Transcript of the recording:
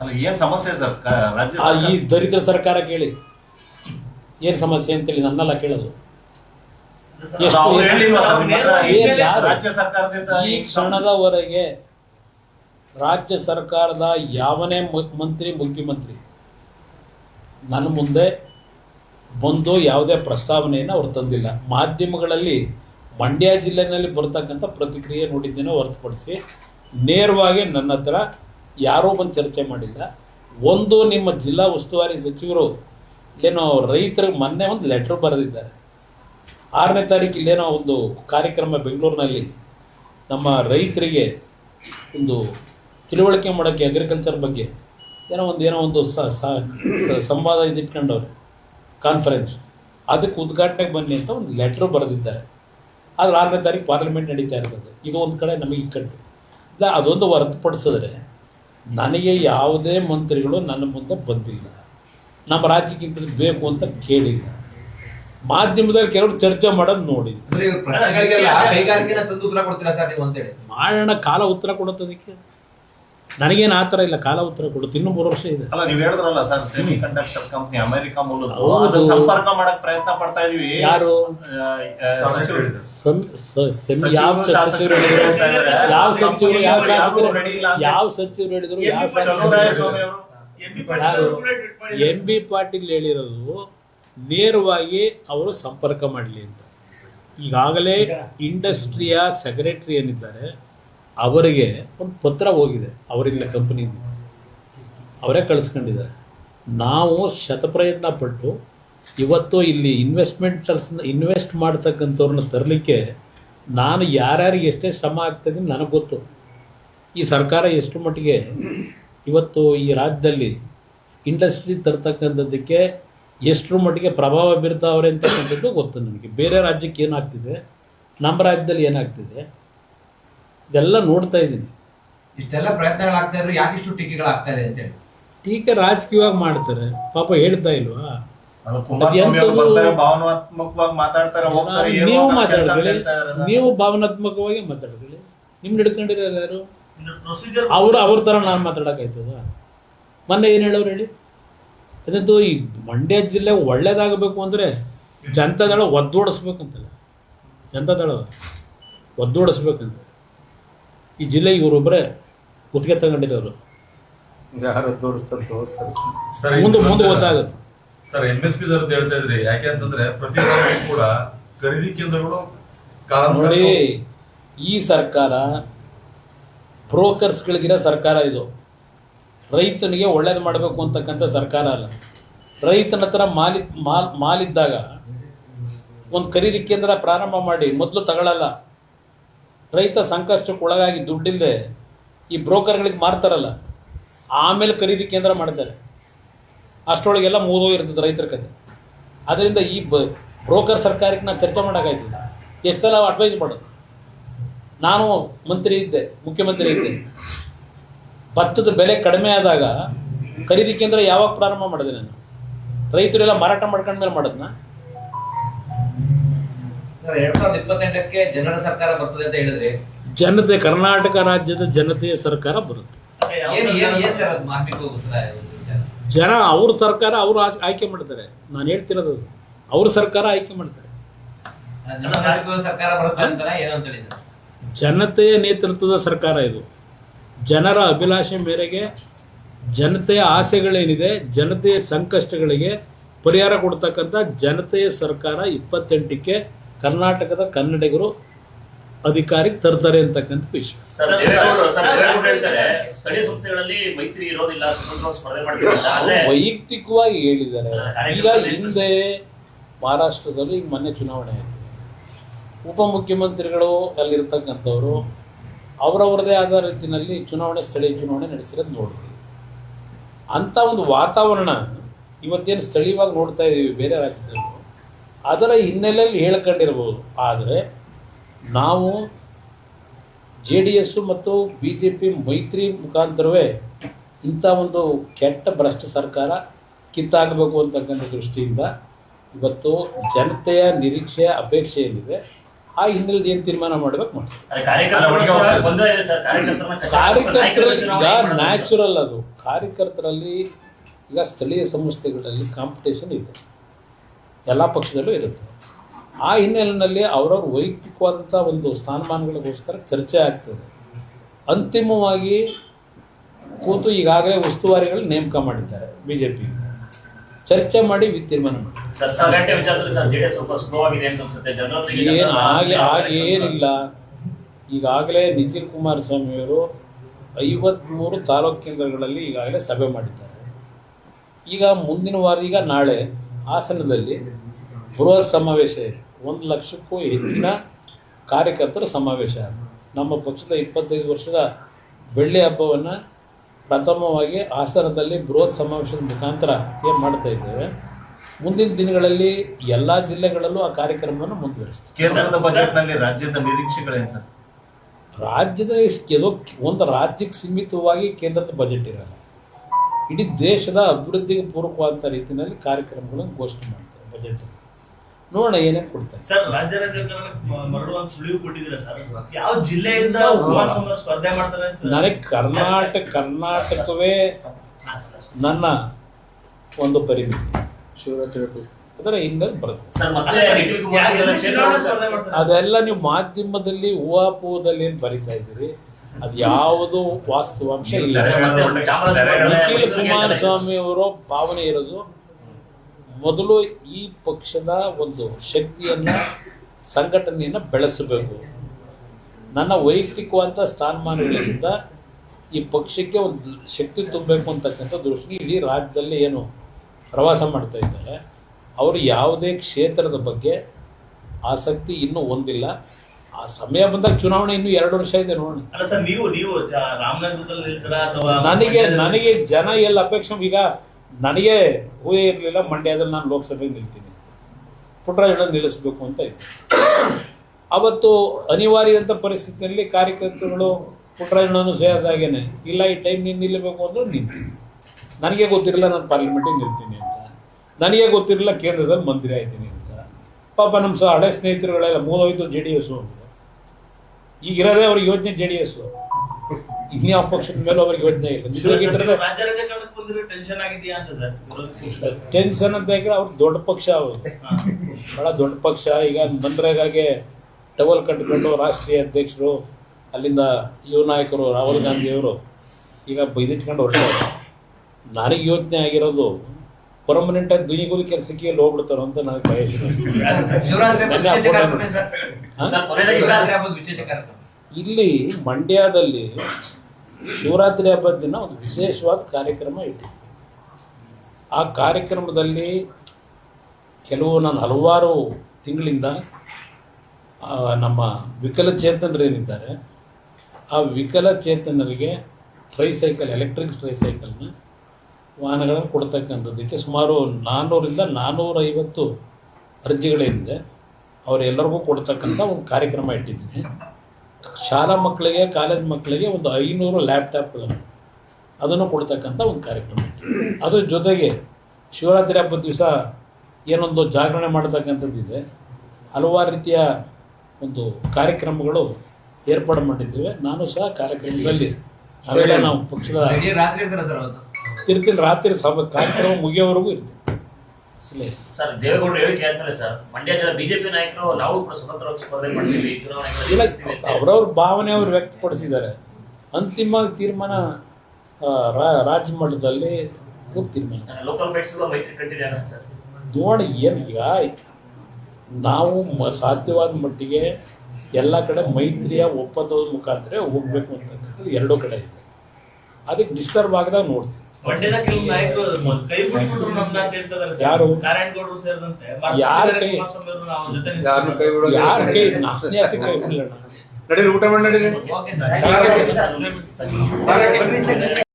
ಅಲ್ಲ ಏನ್ ಸಮಸ್ಯೆ ಸರ್ ರಾಜ್ಯ ಆ ಈ ಸರ್ಕಾರ- ದರಿದ್ರ ಸರ್ಕಾರ ಕೇಳಿ ಏನು ಸಮಸ್ಯೆ ಅಂತೇಳಿ ನನ್ನೆಲ್ಲ ಕೇಳೋದು ಅಲ್ಲ, ಎಷ್ಟು- ಅವ್ರು ಹೇಳಿಲ್ವಾ ಸರ್ ನಿಮ್ಮ ಹತ್ರ? ಏನ್ ಯಾರು? ರಾಜ್ಯ ಸರ್ಕಾರದಿಂದ ಈ ಈ ಕ್ಷಣದವರೆಗೆ ರಾಜ್ಯ ಸರ್ಕಾರದ ಯಾವನೇ ಮು- ಮಂತ್ರಿ ಮುಖ್ಯಮಂತ್ರಿ ನನ್ನ ಮುಂದೆ ಬಂದು ಯಾವುದೇ ಪ್ರಸ್ತಾವನೆಯನ್ನು ಅವ್ರು ತಂದಿಲ್ಲ ಮಾಧ್ಯಮಗಳಲ್ಲಿ ಮಂಡ್ಯ ಜಿಲ್ಲೆನಲ್ಲಿ ಬರ್ತಕ್ಕಂಥ ಪ್ರತಿಕ್ರಿಯೆ ನೋಡಿದ್ದೇನೆ ಹೊರತುಪಡಿಸಿ ನೇರವಾಗಿ ನನ್ನ ಹತ್ರ ಯಾರೂ ಬಂದು ಚರ್ಚೆ ಮಾಡಿಲ್ಲ. ಒಂದು ನಿಮ್ಮ ಜಿಲ್ಲಾ ಉಸ್ತುವಾರಿ ಸಚಿವರು ಏನೋ ರೈತರಿಗೆ ಮೊನ್ನೆ ಒಂದು ಲೆಟ್ರ್ ಬರೆದಿದ್ದಾರೆ. ಆರನೇ ತಾರೀಕು ಇಲ್ಲೇನೋ ಒಂದು ಕಾರ್ಯಕ್ರಮ ಬೆಂಗಳೂರಿನಲ್ಲಿ ನಮ್ಮ ರೈತರಿಗೆ ಒಂದು ತಿಳುವಳಿಕೆ ಮಾಡೋಕ್ಕೆ ಅಗ್ರಿಕಲ್ಚರ್ ಬಗ್ಗೆ ಏನೋ ಒಂದು ಏನೋ ಒಂದು ಸಂವಾದ ಇದಿಟ್ಕೊಂಡವ್ರೆ ಕಾನ್ಫರೆನ್ಸ್ ಅದಕ್ಕೆ ಉದ್ಘಾಟನೆಗೆ ಬನ್ನಿ ಅಂತ ಒಂದು ಲೆಟ್ರ್ ಬರೆದಿದ್ದಾರೆ. ಆದರೆ ಆರನೇ ತಾರೀಕು ಪಾರ್ಲಿಮೆಂಟ್ ನಡೀತಾ ಇರ್ತದೆ. ಇದು ಒಂದು ಕಡೆ ನಮಗೆ ಇಕ್ಕಟ್ಟು ಇಲ್ಲ. ಅದೊಂದು ಹೊರತುಪಡಿಸಿದ್ರೆ ನನಗೆ ಯಾವುದೇ ಮಂತ್ರಿಗಳು ನನ್ನ ಮುಂದೆ ಬಂದಿಲ್ಲ. ನಮ್ಮ ರಾಜ್ಯಕ್ಕಿಂತ ಬೇಕು ಅಂತ ಕೇಳಿಲ್ಲ. ಮಾಧ್ಯಮದಲ್ಲಿ ಕೆಲವರು ಚರ್ಚೆ ಮಾಡೋದು ನೋಡಿ. ಮಾಡೋಣ ಕಾಲ ಉತ್ತರ ಕೊಡುತ್ತದಕ್ಕೆ ನನಗೇನು ಆ ಥರ ಇಲ್ಲ ಕಾಲ ಉತ್ತರ ಕೊಡುತ್ತೆ ಇನ್ನೂ ಮೂರು ವರ್ಷ ಇದೆ. ಅಲ್ಲ ನೀವು ಹೇಳಿದ್ರಲ್ಲ sir semi conductor company America ಮೂಲದ್ದು. ಅದನ್ನ ಸಂಪರ್ಕ ಮಾಡಕ್ ಪ್ರಯತ್ನ ಪಡ್ತಾ ಇದೀವಿ. ಯಾರು? ಸಂ- ಸ- ಸೆಮಿ- ಸಚಿವರು, ಯಾವ ಸಚಿವರು ಹೇಳಿದ್ರು. ಯಾವ ಸಚಿವರು ಯಾವ ಶಾಸಕರು. ಯಾವ ಸಚಿವರು ಹೇಳಿದ್ರು? ಯಾವ ಅವರು. ಎಂ ಬಿ ಪಾಟೀಲ್ ಹೇಳಿರೋದು ನೇರವಾಗಿ ಅವರು ಸಂಪರ್ಕ ಮಾಡಲಿ ಅಂತ. ಈಗಾಗಲೇ ಇಂಡಸ್ಟ್ರಿಯ ಸೆಕ್ರೆಟರಿ ಏನಿದ್ದಾರೆ ಅವರಿಗೆ ಒಂದು ಪತ್ರ ಹೋಗಿದೆ ಅವರಿಂದ ಕಂಪ್ನಿಯಿಂದ ಅವರೇ ಕಳಿಸ್ಕೊಂಡಿದ್ದಾರೆ. ನಾವು ಶತಪ್ರಯತ್ನ ಪಟ್ಟು ಇವತ್ತು ಇಲ್ಲಿ ಇನ್ವೆಸ್ಟ್ಮೆಂಟರ್ಸ್ನ ಇನ್ವೆಸ್ಟ್ ಮಾಡ್ತಕ್ಕಂಥವ್ರನ್ನ ತರಲಿಕ್ಕೆ ನಾನು ಯಾರ್ಯಾರಿಗೆ ಎಷ್ಟೇ ಶ್ರಮ ಆಗ್ತದೆ ನನಗೆ ಗೊತ್ತು. ಈ ಸರ್ಕಾರ ಎಷ್ಟು ಮಟ್ಟಿಗೆ ಇವತ್ತು ಈ ರಾಜ್ಯದಲ್ಲಿ ಇಂಡಸ್ಟ್ರಿ ತರ್ತಕ್ಕಂಥದ್ದಕ್ಕೆ ಎಷ್ಟರ ಮಟ್ಟಿಗೆ ಪ್ರಭಾವ ಬೀರ್ತಾವ್ರೆ ಅಂತಕ್ಕಂಥದ್ದು ಗೊತ್ತು ನನಗೆ. ಬೇರೆ ರಾಜ್ಯಕ್ಕೆ ಏನಾಗ್ತಿದೆ? ನಮ್ಮ ರಾಜ್ಯದಲ್ಲಿ ಏನಾಗ್ತಿದೆ? ಇದೆಲ್ಲ ನೋಡ್ತಾ ಇದ್ದೀನಿ. ಇಷ್ಟೆಲ್ಲ ಪ್ರಯತ್ನಗಳಾಗ್ತಾ ಇದ್ರು ಯಾಕೆ ಇಷ್ಟು ಟೀಕೆಗಳಾಗ್ತಾ ಇದೆ ಅಂತೇಳಿ. ಟೀಕೆ ರಾಜಕೀಯವಾಗಿ ಮಾಡ್ತಾರೆ. ಪಾಪ ಹೇಳ್ತಾ ಇಲ್ವಾ? ಭಾವನಾತ್ಮಕವಾಗಿ ಮಾತಾಡ್ತಾರೆ ಹೋಗ್ತಾರೆ ನೀವು ಸರ್. ನೀವು ಭಾವನಾತ್ಮಕವಾಗಿ ಮಾತಾಡಿದ್ರಿ ನಿಮ್ ಹಿಡ್ಕೊಂಡಿರೋರು ಯಾರು? ಅವ್ರು ಅವ್ರ ಥರ ನಾನು ಮಾತಾಡೋಕ್ಕಾಯ್ತದ? ಮೊನ್ನೆ ಏನು ಹೇಳೋರು ಹೇಳಿ? ಅದಂತೂ ಈ ಮಂಡ್ಯ ಜಿಲ್ಲೆ ಒಳ್ಳೇದಾಗಬೇಕು ಅಂದ್ರೆ ಜನತಾದಳ ಒದ್ದೋಡಿಸ್ಬೇಕಂತಲ್ಲ. ಜನತಾದಳ ಒದ್ದೋಡಿಸ್ಬೇಕಂತ. ಈ ಜಿಲ್ಲೆ ಇವರೊಬ್ಬರೇ ಗುತ್ತಿಗೆ ತಗೊಂಡಿರೋರು ಯಾರು ತೋರಿಸ್ತಾರೆ ತೋರಿಸ್ತಾರೆ. ಸರ್ ಮುಂದೆ ಮುಂದೆ ಗೊತ್ತಾಗುತ್ತೆ. ಸರ್ ಎಂ ಎಸ್ ಪಿ ಹೇಳ್ತಾ ಇದ್ರಿ. ಯಾಕೆ ಅಂತಂದ್ರೆ ಪ್ರತಿ ಕೂಡ ಖರೀದಿ ಕೇಂದ್ರಗಳು ನೋಡಿ ಈ ಸರ್ಕಾರ ಬ್ರೋಕರ್ಸ್ಗಳಿಗಿರೋ ಸರ್ಕಾರ ಇದು. ರೈತನಿಗೆ ಒಳ್ಳೇದು ಮಾಡಬೇಕು ಅಂತಕ್ಕಂಥ ಸರ್ಕಾರ ಅಲ್ಲ. ರೈತನ ಹತ್ರ ಮಾಲಿ ಮಾಲ್ ಮಾಲಿದ್ದಾಗ ಒಂದು ಖರೀದಿ ಕೇಂದ್ರ ಪ್ರಾರಂಭ ಮಾಡಿ ಮೊದಲು ತಗೊಳ್ಳಲ್ಲ ರೈತ ಸಂಕಷ್ಟಕ್ಕೆ ಒಳಗಾಗಿ ದುಡ್ಡಿಲ್ಲದೆ ಈ ಬ್ರೋಕರ್ಗಳಿಗೆ ಮಾರ್ತಾರಲ್ಲ, ಆಮೇಲೆ ಖರೀದಿ ಕೇಂದ್ರ ಮಾಡ್ತಾರೆ ಅಷ್ಟರೊಳಗೆಲ್ಲ ಇರ್ತದೆ ರೈತರ ಕತೆ. ಅದರಿಂದ ಈ ಬ, ಬ್ರೋಕರ್ ಸರ್ಕಾರಕ್ಕೆ ನಾನು ಚರ್ಚೆ ಮಾಡೋಕ್ಕಾಗಿಲ್ಲ ಎಷ್ಟು ಸಲ ಅಡ್ವೈಸ್ ಮಾಡೋದು? ನಾನು ಮಂತ್ರಿ ಇದ್ದೆ, ಮುಖ್ಯಮಂತ್ರಿ ಇದ್ದೆ. ಭತ್ತದ ಬೆಲೆ ಕಡಿಮೆ ಆದಾಗ ಖರೀದಿ ಕೇಂದ್ರ ಯಾವಾಗ ಪ್ರಾರಂಭ ಮಾಡಿದೆ ನಾನು? ರೈತರೆಲ್ಲ ಮಾರಾಟ ಮಾಡ್ಕೊಂಡ್ಮೇಲೆ ಮಾಡೋದನ್ನ ಎರಡ್ ಸಾವಿರದ ಇಪ್ಪತ್ತೆಂಟಕ್ಕೆ ಜನರ ಸರ್ಕಾರ ಬರ್ತದೆ ಅಂತ ಹೇಳಿದ್ರೆ? ಜನತೆ ಕರ್ನಾಟಕ ರಾಜ್ಯದ ಜನತೆಯ ಸರ್ಕಾರ ಬರುತ್ತೆ. ಜನ? ಅವ್ರ ಸರ್ಕಾರ ಅವರು ಆಯ್ಕೆ ಮಾಡ್ತಾರೆ. ನಾನು ಹೇಳ್ತಿರೋದು. ಅವ್ರ ಸರ್ಕಾರ ಆಯ್ಕೆ ಮಾಡ್ತಾರೆ. ನಮ್ಮ ಸರ್ಕಾರ ಬರುತ್ತೆ ಅಂತಾನೆ ಏನೋ ಅಂತ ಹೇಳಿದ್ರು? ಜನತೆಯ ನೇತೃತ್ವದ ಸರ್ಕಾರ ಇದು. ಜನರ ಅಭಿಲಾಷೆ ಮೇರೆಗೆ ಜನತೆಯ ಆಸೆಗಳೇನಿದೆ ಜನತೆಯ ಸಂಕಷ್ಟಗಳಿಗೆ ಪರಿಹಾರ ಕೊಡ್ತಕ್ಕಂಥ ಜನತೆಯ ಸರ್ಕಾರ ಇಪ್ಪತ್ತೆಂಟಕ್ಕೆ ಕರ್ನಾಟಕದ ಕನ್ನಡಿಗರು ಅಧಿಕಾರಿ ತರ್ತಾರೆ ಅಂತಕ್ಕಂಥ ವಿಶ್ವಾಸ ಮೈತ್ರಿ ಇರೋದಿಲ್ಲ. ವೈಯಕ್ತಿಕವಾಗಿ ಹೇಳಿದ್ದಾರೆ. ಈಗ ಹಿಂದೆ ಮಹಾರಾಷ್ಟ್ರದಲ್ಲಿ ಈಗ ಮೊನ್ನೆ ಚುನಾವಣೆ ಆಯಿತು. ಉಪಮುಖ್ಯಮಂತ್ರಿಗಳು ಅಲ್ಲಿರ್ತಕ್ಕಂಥವ್ರು ಅವರವರದೇ ಆದ ರೀತಿಯಲ್ಲಿ ಚುನಾವಣೆ ಸ್ಥಳೀಯ ಚುನಾವಣೆ ನಡೆಸಿರೋದು ನೋಡಿದ್ವಿ. ಅಂಥ ಒಂದು ವಾತಾವರಣ ಇವತ್ತೇನು ಸ್ಥಳೀಯವಾಗಿ ನೋಡ್ತಾ ಇದ್ದೀವಿ ಬೇರೆ ರಾಜ್ಯದಲ್ಲಿ ಅದರ ಹಿನ್ನೆಲೆಯಲ್ಲಿ ಹೇಳ್ಕೊಂಡಿರ್ಬೋದು. ಆದರೆ ನಾವು ಜೆ ಡಿ ಎಸ್ಸು ಮತ್ತು ಬಿ ಜೆ ಪಿ ಮೈತ್ರಿ ಮುಖಾಂತರವೇ ಇಂಥ ಒಂದು ಕೆಟ್ಟ ಭ್ರಷ್ಟ ಸರ್ಕಾರ ಕಿತ್ತಾಗಬೇಕು ಅಂತಕ್ಕಂಥ ದೃಷ್ಟಿಯಿಂದ ಇವತ್ತು ಜನತೆಯ ನಿರೀಕ್ಷೆ ಅಪೇಕ್ಷೆ ಏನಿದೆ ಆ ಹಿನ್ನೆಲೆಯಲ್ಲಿ ಏನು ತೀರ್ಮಾನ ಮಾಡಬೇಕು ಕಾರ್ಯಕರ್ತರ. ನ್ಯಾಚುರಲ್ ಅದು. ಕಾರ್ಯಕರ್ತರಲ್ಲಿ ಈಗ ಸ್ಥಳೀಯ ಸಂಸ್ಥೆಗಳಲ್ಲಿ ಕಾಂಪಿಟೇಷನ್ ಇದೆ. ಎಲ್ಲ ಪಕ್ಷದಲ್ಲೂ ಇರುತ್ತೆ. ಆ ಹಿನ್ನೆಲೆಯಲ್ಲಿ ಅವರವ್ರ ವೈಯಕ್ತಿಕವಾದಂಥ ಒಂದು ಸ್ಥಾನಮಾನಗಳಿಗೋಸ್ಕರ ಚರ್ಚೆ ಆಗ್ತದೆ. ಅಂತಿಮವಾಗಿ ಕೂತು ಈಗಾಗಲೇ ಉಸ್ತುವಾರಿಗಳು ನೇಮಕ ಮಾಡಿದ್ದಾರೆ ಬಿ ಜೆ ಪಿ ಚರ್ಚೆ ಮಾಡಿ ವಿ- ತೀರ್ಮಾನ ಮಾಡಿ ಏನು ಹಾಗೆ ಆಗೇನಿಲ್ಲ ಏನಿಲ್ಲ. ಈಗಾಗಲೇ ನಿಖಿಲ್ ಕುಮಾರಸ್ವಾಮಿಯವರು ಐವತ್ತ್ಮೂರು ತಾಲೂಕು ಕೇಂದ್ರಗಳಲ್ಲಿ ಈಗಾಗಲೇ ಸಭೆ ಮಾಡಿದ್ದಾರೆ. ಈಗ ಮುಂದಿನ ವಾರ ಈಗ ನಾಳೆ ಹಾಸನದಲ್ಲಿ ಬೃಹತ್ ಸಮಾವೇಶ ಇದೆ. ಒಂದು ಲಕ್ಷಕ್ಕೂ ಹೆಚ್ಚಿನ ಕಾರ್ಯಕರ್ತರ ಸಮಾವೇಶ. ನಮ್ಮ ಪಕ್ಷದ ಇಪ್ಪತ್ತೈದು ವರ್ಷದ ಬೆಳ್ಳಿ ಹಬ್ಬವನ್ನು ಪ್ರಥಮವಾಗಿ ಹಾಸನದಲ್ಲಿ ಬೃಹತ್ ಸಮಾವೇಶದ ಮುಖಾಂತರ ಏನು ಮಾಡ್ತಾ ಇದ್ದೇವೆ? ಮುಂದಿನ ದಿನಗಳಲ್ಲಿ ಎಲ್ಲ ಜಿಲ್ಲೆಗಳಲ್ಲೂ ಆ ಕಾರ್ಯಕ್ರಮವನ್ನು ಮುಂದುವರಿಸ್ತೀವಿ. ಕೇಂದ್ರದ ಬಜೆಟ್ನಲ್ಲಿ ರಾಜ್ಯದ ನಿರೀಕ್ಷೆಗಳೇನು ಸರ್? ರಾಜ್ಯದ ಕೆಲವು ಒಂದು ರಾಜ್ಯಕ್ಕೆ ಸೀಮಿತವಾಗಿ ಕೇಂದ್ರದ ಬಜೆಟ್ ಇರಲ್ಲ. ಇಡೀ ದೇಶದ ಅಭಿವೃದ್ಧಿಗೆ ಪೂರಕವಾದಂಥ ರೀತಿಯಲ್ಲಿ ಕಾರ್ಯಕ್ರಮಗಳನ್ನು ಘೋಷಣೆ ಮಾಡ್ತಾರೆ ಬಜೆಟ್ ನೋಡೋಣ ಏನೇನು ಕೊಡ್ತಾರೆ. ಸರ್ ರಾಜ್ಯ ಸುಳಿವು ಕೊಟ್ಟಿದ್ದೀರಾ ಸರ್? ಯಾವ ಜಿಲ್ಲೆಯಿಂದ ಸ್ಪರ್ಧೆ ಮಾಡ್ತಾರೆ ಅಂತ? ನನಗೆ ಕರ್ನಾಟಕ ಕರ್ನಾಟಕವೇ ನನ್ನ ಒಂದು ಪರಿಮಿತಿ. ಶಿವರಾತ್ರಿ. ಅದರ ಹಿಂದೆ ಬರುತ್ತೆ. ಸರ್ ಮತ್ತೆ ಯಾವ ಜಿಲ್ಲೆ ಕ್ಷೇತ್ರ ಸ್ಪರ್ಧೆ ಮಾಡ್ತಾರೆ ಅದೆಲ್ಲ ನೀವು ಮಾಧ್ಯಮದಲ್ಲಿ ಊಹಾಪೂಹದಲ್ಲಿ ಏನು ಬರಿತಾ ಇದ್ದೀರಿ? ಅದು ಯಾವುದು ವಾಸ್ತವಾಂಶ ಇಲ್ಲ. ನಿಖಿಲ್ ಕುಮಾರಸ್ವಾಮಿ ಅವರ ಭಾವನೆ ಇರೋದು ಮೊದಲು ಈ ಪಕ್ಷದ ಒಂದು ಶಕ್ತಿಯನ್ನ ಸಂಘಟನೆಯನ್ನ ಬೆಳೆಸಬೇಕು. ನನ್ನ ವೈಯಕ್ತಿಕವಾದ ಸ್ಥಾನಮಾನಗಳಿಂದ ಈ ಪಕ್ಷಕ್ಕೆ ಒಂದು ಶಕ್ತಿ ತುಂಬಬೇಕು ಅಂತಕ್ಕಂಥ ದೃಷ್ಟಿ ಇಡೀ ರಾಜ್ಯದಲ್ಲಿ ಏನು ಪ್ರವಾಸ ಮಾಡ್ತಾ ಇದ್ದಾರೆ. ಅವರು ಯಾವುದೇ ಕ್ಷೇತ್ರದ ಬಗ್ಗೆ ಆಸಕ್ತಿ ಇನ್ನೂ ಹೊಂದಿಲ್ಲ. ಆ ಸಮಯ ಬಂದಾಗ ಚುನಾವಣೆ ಇನ್ನೂ ಎರಡು ವರ್ಷ ಇದೆ ನೋಡಿ ಅಲ್ಲ ಸರ್ ನೀವು ನೀವು ಜ- ರಾಮನಗರದಲ್ಲಿ ನಿಲ್ತೀರಾ ಅಥವಾ ನನಗೆ ನನಗೆ ಜನ ಎಲ್ಲ ಅಪೇಕ್ಷೆ ಈಗ ನನಗೆ ಊಹೆ ಇರಲಿಲ್ಲ ಮಂಡ್ಯದಲ್ಲಿ ನಾನು ಲೋಕಸಭೆಗೆ ನಿಲ್ತೀನಿ. ಪುಟ್ಟರಾಜನ ನಿಲ್ಲಿಸಬೇಕು ಅಂತ ಇತ್ತು ಅವತ್ತು ಅನಿವಾರ್ಯ ಅಂತ ಪರಿಸ್ಥಿತಿಯಲ್ಲಿ ಕಾರ್ಯಕರ್ತರುಗಳು ಪುಟ್ಟರಾಜನನ್ನು ಸೇರಿದಾಗೇನೆ ಇಲ್ಲ ಈ ಟೈಮ್ ನೀನು ನಿಲ್ಲಬೇಕು ಅಂದ್ರೆ ನಿಂತೀನಿ ನನಗೆ ಗೊತ್ತಿರಲಿಲ್ಲ ನಾನು ಪಾರ್ಲಿಮೆಂಟಿಗೆ ನಿಲ್ತೀನಿ ಅಂತ. ನನಗೆ ಗೊತ್ತಿರಲಿಲ್ಲ ಕೇಂದ್ರದಲ್ಲಿ ಮಂತ್ರಿ ಆಯ್ತೀನಿ ಅಂತ. ಪಾಪ ನಮ್ಮ ಸ ಹಳೆ ಸ್ನೇಹಿತರುಗಳೆಲ್ಲ ಮೂಲೋಯ್ತು ಜೆ ಡಿ ಎಸ್ ಈಗಿರೋದೇ ಅವ್ರಿಗೆ ಯೋಚನೆ ಜೆ ಡಿ ಎಸ್ ಇನ್ಯಾವ ಪಕ್ಷದ ಮೇಲೆ ಅವ್ರಿಗೆ ಯೋಚನೆ ಇಲ್ಲ. ಟೆನ್ಷನ್ ಅಂತ ಹೇಳಿದ್ರೆ ಅವ್ರು ದೊಡ್ಡ ಪಕ್ಷ ಅವರು. ಬಹಳ ದೊಡ್ಡ ಪಕ್ಷ. ಈಗ ಬಂದ್ರಾಗೆ ಟವಲ್ ಕಟ್ಕೊಂಡು ರಾಷ್ಟ್ರೀಯ ಅಧ್ಯಕ್ಷರು ಅಲ್ಲಿಂದ ಯುವ ನಾಯಕರು ರಾಹುಲ್ ಗಾಂಧಿಯವರು ಈಗ ಬೈದಿಟ್ಕೊಂಡು ಹೊರಟವ್ರೆ. ನನಗೆ ಯೋಚನೆ ಆಗಿರೋದು ಪರ್ಮನೆಂಟ್ ಆಗಿ ದುನಿಗೋಲಿ ಕೆಲಸಕ್ಕೆ ಎಲ್ಲಿ ಹೋಗ್ಬಿಡ್ತಾರೋ ಅಂತ ನನಗೆ ಭಯ ಇಲ್ಲಿ ಮಂಡ್ಯದಲ್ಲಿ ಶಿವರಾತ್ರಿ ಹಬ್ಬದ ದಿನ ಒಂದು ವಿಶೇಷವಾದ ಕಾರ್ಯಕ್ರಮ ಇಟ್ಟಿದ್ದೆ ಆ ಕಾರ್ಯಕ್ರಮದಲ್ಲಿ ಕೆಲವು ನಾನು ಹಲವಾರು ತಿಂಗಳಿಂದ ನಮ್ಮ ವಿಕಲಚೇತನರು ಏನಿದ್ದಾರೆ ಆ ವಿಕಲಚೇತನರಿಗೆ ಟ್ರೈಸೈಕಲ್ ಎಲೆಕ್ಟ್ರಿಕ್ ಟ್ರೈಸೈಕಲ್ನ ವಾಹನಗಳನ್ನು ಕೊಡ್ತಕ್ಕಂಥದ್ದಕ್ಕೆ ಸುಮಾರು ನಾನ್ನೂರಿಂದ ನಾನ್ನೂರೈವತ್ತು ಅರ್ಜಿಗಳೇನಿದೆ ಅವರೆಲ್ಲರಿಗೂ ಕೊಡ್ತಕ್ಕಂಥ ಒಂದು ಕಾರ್ಯಕ್ರಮ ಇಟ್ಟಿದ್ದೀನಿ. ಶಾಲಾ ಮಕ್ಕಳಿಗೆ ಕಾಲೇಜ್ ಮಕ್ಕಳಿಗೆ ಒಂದು ಐನೂರು ಲ್ಯಾಪ್ಟಾಪ್ಗಳನ್ನು ಅದನ್ನು ಕೊಡ್ತಕ್ಕಂಥ ಒಂದು ಕಾರ್ಯಕ್ರಮ ಇಟ್ಟಿದ್ದೀನಿ. ಅದ್ರ ಜೊತೆಗೆ ಶಿವರಾತ್ರಿ ಹಬ್ಬದ ದಿವಸ ಏನೊಂದು ಜಾಗರಣೆ ಮಾಡ್ತಕ್ಕಂಥದ್ದಿದೆ. ಹಲವಾರು ರೀತಿಯ ಒಂದು ಕಾರ್ಯಕ್ರಮಗಳು ಏರ್ಪಾಡು ಮಾಡಿದ್ದೇವೆ. ನಾನು ಸಹ ಕಾರ್ಯಕ್ರಮದಲ್ಲಿ ಅವೆಲ್ಲ ನಾವು ಪಕ್ಷದ ರಾತ್ರಿ ಇರ್ತೀನಿ ರಾತ್ರಿ ಸಭೆ ಕಾರ್ಯಕ್ರಮ ಮುಗಿಯೋವರೆಗೂ ಇರ್ತೀನಿ ಇಲ್ಲೇ. ಸರ್ ದೇವೇಗೌಡರು ಹೇಳಿಕೆ ಆದ್ಮೇಲೆ ಸರ್ ಮಂಡ್ಯ ಜನ ಬಿಜೆಪಿ ನಾಯಕರು ನಾವು ಕೂಡ ಸ್ವತಂತ್ರವಾಗಿ ಸ್ಪರ್ಧೆ ಮಾಡ್ತೀವಿ ಇಲ್ಲ ಅವ್ರವ್ರ ಭಾವನೆ ಅವ್ರು ವ್ಯಕ್ತಪಡಿಸಿದ್ದಾರೆ. ಅಂತಿಮ ತೀರ್ಮಾನ ಆ, ರಾ- ರಾಜ್ಯ ಮಟ್ಟದಲ್ಲಿ ತೀರ್ಮಾನ. ಲೋಕಲ್ ಫೈಟ್ಸ್ ಮೈತ್ರಿ ಕಂಟಿನ್ಯೂ ಆಗುತ್ತೆ ಸರ್. ನೋಡಿ ಏನು ಈಗ ನಾವು ಮ- ಸಾಧ್ಯವಾದ ಮಟ್ಟಿಗೆ ಎಲ್ಲ ಕಡೆ ಮೈತ್ರಿಯ ಒಪ್ಪಂದದ ಮುಖಾಂತರ ಹೋಗ್ಬೇಕು ಅಂತ ಎರಡೂ ಕಡೆ ಇದೆ. ಅದಕ್ಕೆ ಡಿಸ್ಟರ್ಬ್ ಆಗದಾಗ ನೋಡ್ತೀವಿ. ಯಾರು? ನಾರಾಯಣಗೌಡರು ಸೇರಿದಂತೆ. ಯಾರ್ ಕೈ- ಯಾರ ಕೈ ನಾನು ಯಾಕೆ ಕೈ ಬಿಡೋಣ ನಡೀರಿ ಊಟ ಮಾಡಿ ನಡೀರಿ. Okay sir. ಸರ್